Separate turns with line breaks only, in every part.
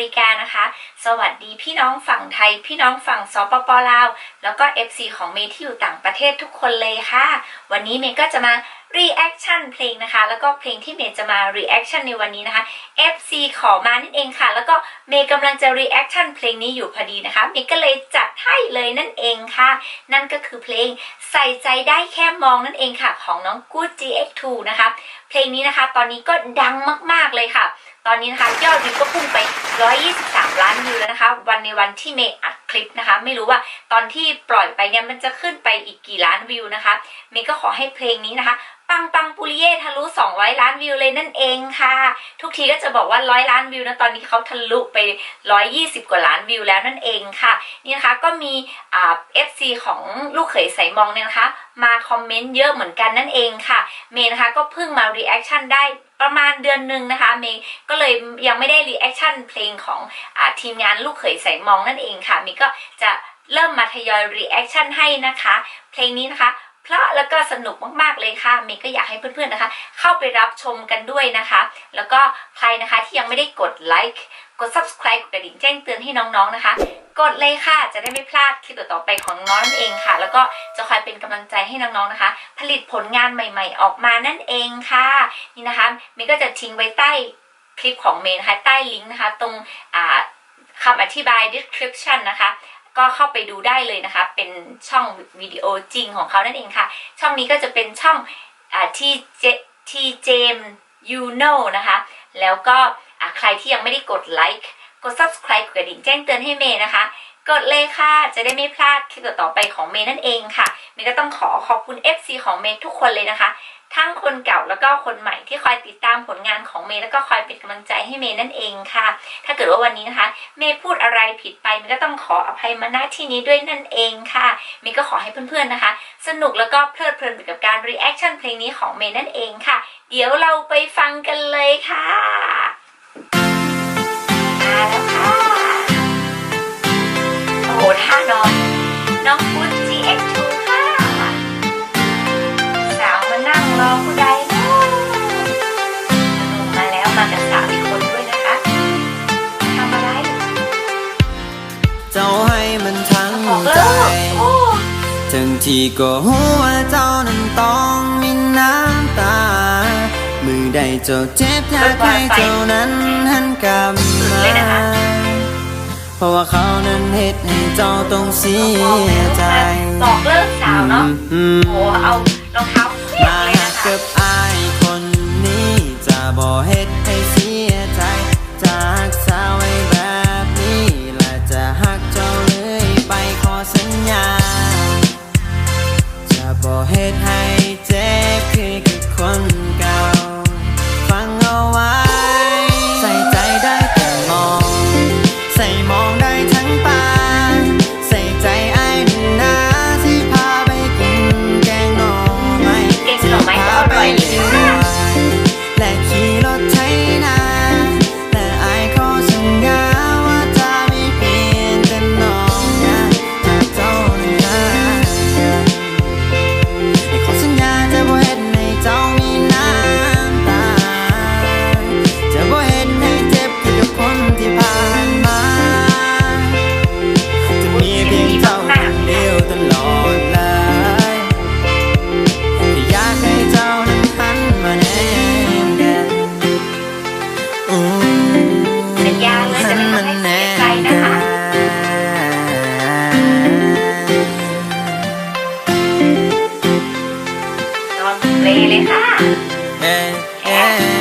ริกานะคะ สวัสดีพี่น้องฝั่งไทย พี่น้องฝั่งสปปลาว แล้วก็ FC ของเมย์ที่อยู่ต่างประเทศทุกคนเลยค่ะ วันนี้เมย์ก็จะมา reaction เพลงนะคะ แล้วก็เพลงที่เมย์จะมา reaction ในวันนี้นะคะ FC ขอมานั่นเองค่ะ แล้วก็เมย์กำลังจะ reaction เพลงนี้อยู่พอดีนะคะ เมย์ก็เลยจัดให้เลยนั่นเองค่ะ นั่นก็คือเพลงใส่ใจได้แค่มองนั่นเองค่ะ ของน้อง Good GX2 นะคะ เพลงนี้นะคะ ตอนนี้ก็ดังมาก ๆเลยค่ะ ตอนนี้นะคะยอดวิวก็พุ่งไป 123 ล้านวิวแล้วนะคะ วันในวันที่เมย์อัดคลิปนะคะ ไม่รู้ว่าตอนที่ปล่อยไปเนี่ยมันจะขึ้นไปอีกกี่ล้านวิวนะคะ เมย์ก็ขอให้เพลงนี้นะคะ ปังปังปุริเย่ทะลุ 200 ล้านวิวเลยนั่นเองค่ะ ทุกทีก็จะบอกว่า 100 ล้านวิวนะตอนนี้เขาทะลุไป 120 กว่าล้านวิวแล้วนั่นเองค่ะนี่นะคะก็มีเอ่า FC ของลูกเขยใสมองเนี่ยนะคะ มาคอมเมนต์เยอะเหมือนกันนั่นเองค่ะ เมย์นะคะก็เพิ่งมา reaction ได้ ประมาณเดือนหนึ่งนะคะเมย์ก็เลยยังไม่ได้รีแอคชั่นเพลงของอทีมงานลูกเขยใสมองนั่นเองค่ะเมย์ก็จะเริ่มมาทยอยรีแอคชั่นให้นะคะ เพลงนี้นะคะ เพราะแล้วก็สนุกมากๆเลยค่ะเมย์ก็อยากให้เพื่อนๆนะคะ เข้าไปรับชมกันด้วยนะคะ แล้วก็ใครนะคะที่ยังไม่ได้กดไลค์กด subscribe กดกระดิ่งแจ้งเตือนให้น้องๆนะคะ กดเลยค่ะจะได้ไม่พลาดคลิปต่อๆไปของน้องนั่นเองค่ะ แล้วก็จะคอยเป็นกำลังใจให้น้องๆนะคะ ผลิตผลงานใหม่ ๆ ออกมานั่นเองค่ะ นี่นะคะเมย์ก็จะทิ้งไว้ใต้คลิปของเมย์นะคะใต้ลิงก์นะคะ ตรงอ่าคำอธิบาย description นะคะ ก็เข้าไปดูได้เลยนะคะ เป็นช่องวิดีโอจริงของเขานั่นเองค่ะ ช่องนี้ก็จะเป็นช่องอที่เจที่เจมยูโนนะคะ แล้วก็ใครที่ยังไม่ได้กดไลค์กด subscribe กดกระดิ่งแจ้งเตือนให้เมย์นะคะ กดเลยค่ะ จะได้ไม่พลาดคลิปต่อไปของเมย์นั่นเองค่ะ เมย์ก็ต้องขอขอบคุณ FC ของเมย์ทุกคนเลยนะคะ ทั้งคนเก่าแล้วก็คนใหม่ที่คอยติดตามผลงานของเมย์แล้วก็คอยเป็นกำลังใจให้เมย์นั่นเองค่ะ ถ้าเกิดว่าวันนี้นะคะ เมย์พูดอะไรผิดไปเมย์ก็ต้องขออภัยมาณที่นี้ด้วยนั่นเองค่ะ เมย์ก็ขอให้เพื่อนๆนะคะ สนุกแล้วก็เพลิดเพลินไปกับการ reaction เพลงนี้ของเมย์นั่นเองค่ะ เดี๋ยวเราไปฟังกันเลยค่ะมาแล้วค่ะ หท่านอน น้องพุทธ GX2 ค่ะ สาวมานั่งรอผู้ใดเนาะหนุ่มมาแล้วมากับสาวอีกคนด้วยนะคะทำอะไร
เจ้าให้มันทั้ง
บอก
ใจ
เลิกโอ้
ทั้งที่ก็หัวาเจ้านั้นต้องมีน้ำตา มือใดเจ้าเจ็บอยากให้เจ้านั้นหันกลับมา ราะว่าเขานั้นเหตุให้เจ้าต้องเสียใจ
บอกเลิกสาวเนาะ
อืม
โอ้เอารองเท้า
อนเปลเลยค่ะ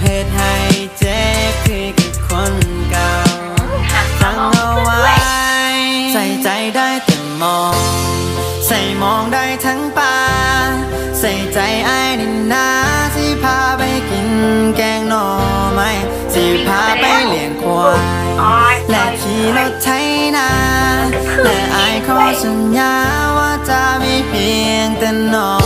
เฮ็ดให้เจ็บคือกับคนเก่า
หัก
ตั้งเอาไว้ ใส่ใจได้แต่มอง ใส่มองได้ทั้งปาใส่ใจไอ้ายนี่นาสิพาไปกินแกงหน่อไม้สิพาไปเลี้ยงควายและขี่รถไถนาและไอ้ขอสัญญาว่าจะไมีเพียงแต่น้องน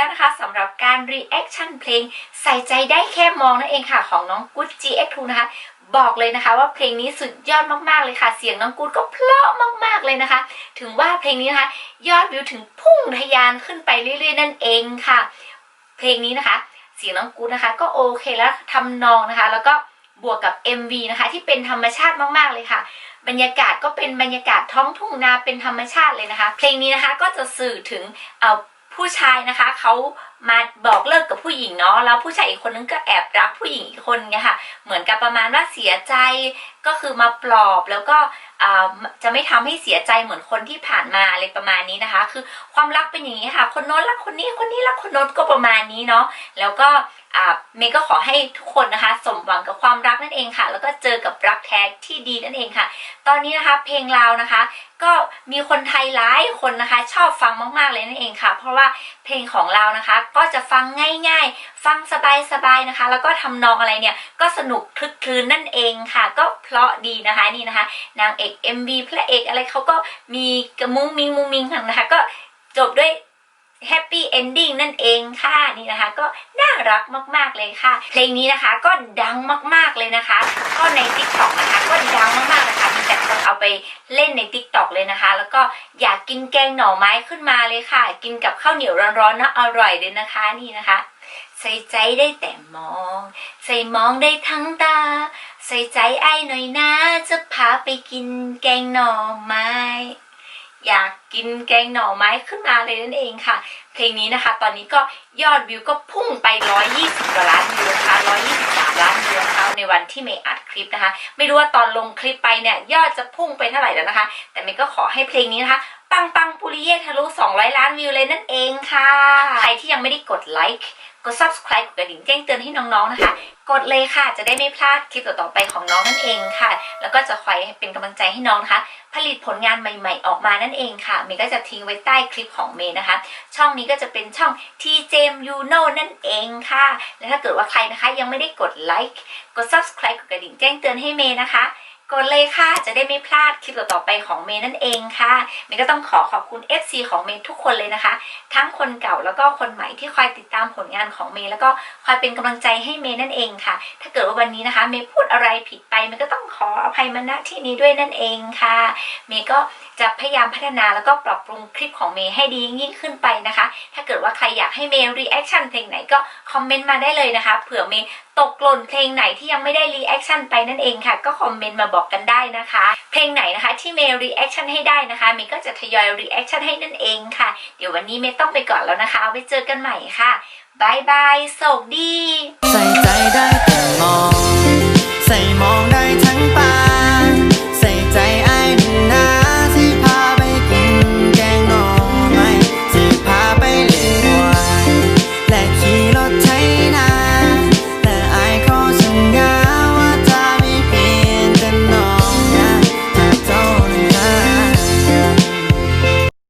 แล้
วนะคะสำหรับการ reaction เพลงใส่ใจได้แค่มองนั่นเองค่ะ ของน้องกุ๊ด GX2 นะคะ บอกเลยนะคะว่าเพลงนี้สุดยอดมากๆเลยค่ะ เสียงน้องกู๊ดก็เพราะมากๆเลยนะคะ ถึงว่าเพลงนี้นะคะ ยอดวิวถึงพุ่งทะยานขึ้นไปเรื่อยๆ นั่นเองค่ะ เพลงนี้นะคะ เสียงน้องกู๊ดนะคะ ก็โอเคแล้วทำนองนะคะ แล้วก็บวกกับ MV นะคะ ที่เป็นธรรมชาติมากๆเลยค่ะ บรรยากาศก็เป็นบรรยากาศท้องทุ่งนาเป็นธรรมชาติเลยนะคะ เพลงนี้นะคะก็จะสื่อถึงเอ่อ ผู้ชายนะคะเขามาบอกเลิกกับผู้หญิงเนาะแล้วผู้ชายอีกคนนึงก็แอบรักผู้หญิงอีกคนไงค่ะ เหมือนกับประมาณว่าเสียใจก็คือมาปลอบแล้วก็จะไม่ทำให้เสียใจเหมือนคนที่ผ่านมาอะไรประมาณนี้นะคะ คือความรักเป็นอย่างนี้ค่ะ คนโน้นรักคนนี้คนนี้รักคนโน้นก็ประมาณนี้เนาะแล้วก็ เมย์ก็ขอให้ทุกคนนะคะ สมหวังกับความรักนั่นเองค่ะ แล้วก็เจอกับรักแท้ที่ดีนั่นเองค่ะ ตอนนี้นะคะเพลงลาวนะคะ ก็มีคนไทยหลายคนนะคะ ชอบฟังมากๆเลยนั่นเองค่ะ เพราะว่าเพลงของเรานะคะ ก็จะฟังง่าย ๆ ฟังสบายๆนะคะ แล้วก็ทำนองอะไรเนี่ยก็สนุกคลึกคลืนนั่นเองค่ะ ก็เพราะดีนะคะนี่นะคะ นางเอก MV พระเอกอะไรเขาก็มีกระมุ้งมิงมุงมิงกันนะคะก็จบด้วย แฮปปี้เอนดิ้งนั่นเองค่ะนี่นะคะ ก็น่ารักมากๆเลยค่ะ เพลงนี้นะคะก็ดังมากๆเลยนะคะ ก็ใน t ิ k t o k นะคะก็ดังมากๆเลยค่ะมีแต่คนเอาไปเล่นใน t ิ k t o k เลยนะคะ แล้วก็อยากกินแกงหน่อไม้ขึ้นมาเลยค่ะ กินกับข้าวเหนียวร้อนๆนะอร่อยเลยนะคะนี่นะคะ ใส่ใจได้แต่มอง ใส่มองได้ทั้งตา ใส่ใจไอ้หน่อยนะจะพาไปกินแกงหน่อไม้อยาก กินแกงหน่อไม้ขึ้นมาเลยนั่นเองค่ะ เพลงนี้นะคะ ตอนนี้ก็ยอดวิวก็พุ่งไป 120กว่าล้านวิวนะคะ123 ล้านวิวนะคะในวันที่เมย์อัดคลิปนะคะ ไม่รู้ว่าตอนลงคลิปไปเนี่ยยอดจะพุ่งไปเท่าไหร่แล้วนะคะ แต่เมย์ก็ขอให้เพลงนี้นะคะปังปังปุริเย่ทะลุ 200 ล้านวิวเลยนั่นเองค่ะ ใครที่ยังไม่ได้กดไลค์กด subscribe กดกระดิ่งแจ้งเตือนให้น้องๆนะคะ กดเลยค่ะ จะได้ไม่พลาดคลิปต่อๆไปของน้องนั่นเองค่ะ แล้วก็จะคอยเป็นกำลังใจให้น้องนะคะ ผลิตผลงานใหม่ ๆ ออกมานั่นเองค่ะเมย์ก็จะทิ้งไว้ใต้คลิปของเมย์นะคะ ช่องนี้ก็จะเป็นช่อง t j m u n o นั่นเองค่ะ และถ้าเกิดว่าใครนะคะยังไม่ได้กดไลค์กด subscribe กดกระดิ่งแจ้งเตือนให้เมย์นะคะ กดเลยค่ะ จะได้ไม่พลาดคลิปต่อๆไปของเมย์นั่นเองค่ะ เมย์ก็ต้องขอขอบคุณ FC ของเมย์ทุกคนเลยนะคะ ทั้งคนเก่าแล้วก็คนใหม่ที่คอยติดตามผลงานของเมย์แล้วก็คอยเป็นกำลังใจให้เมย์นั่นเองค่ะ ถ้าเกิดว่าวันนี้นะคะ เมย์พูดอะไรผิดไป เมย์ก็ต้องขออภัยมาณที่นี้ด้วยนั่นเองค่ะ เมย์ก็จะพยายามพัฒนาแล้วก็ปรับปรุงคลิปของเมย์ให้ดียิ่งขึ้นไปนะคะ ถ้าเกิดว่าใครอยากให้เมย์รีแอคชั่นเพลงไหนก็คอมเมนต์มาได้เลยนะคะ เผื่อเมย์ ตกหล่นเพลงไหนที่ยังไม่ได้รีแอคชั่นไปนั่นเองค่ะ ก็คอมเมนต์มาบอกกันได้นะคะ เพลงไหนนะคะที่เมย์รีแอคชั่นให้ได้นะคะเมย์ก็จะทยอยรีแอคชั่นให้นั่นเองค่ะ เดี๋ยววันนี้เมย์ต้องไปก่อนแล้วนะคะไว้เจอกันใหม่ค่ะบายบายสวัสดี
ใส่ใจได้แต่มอง ใส่มองได้ทั้ง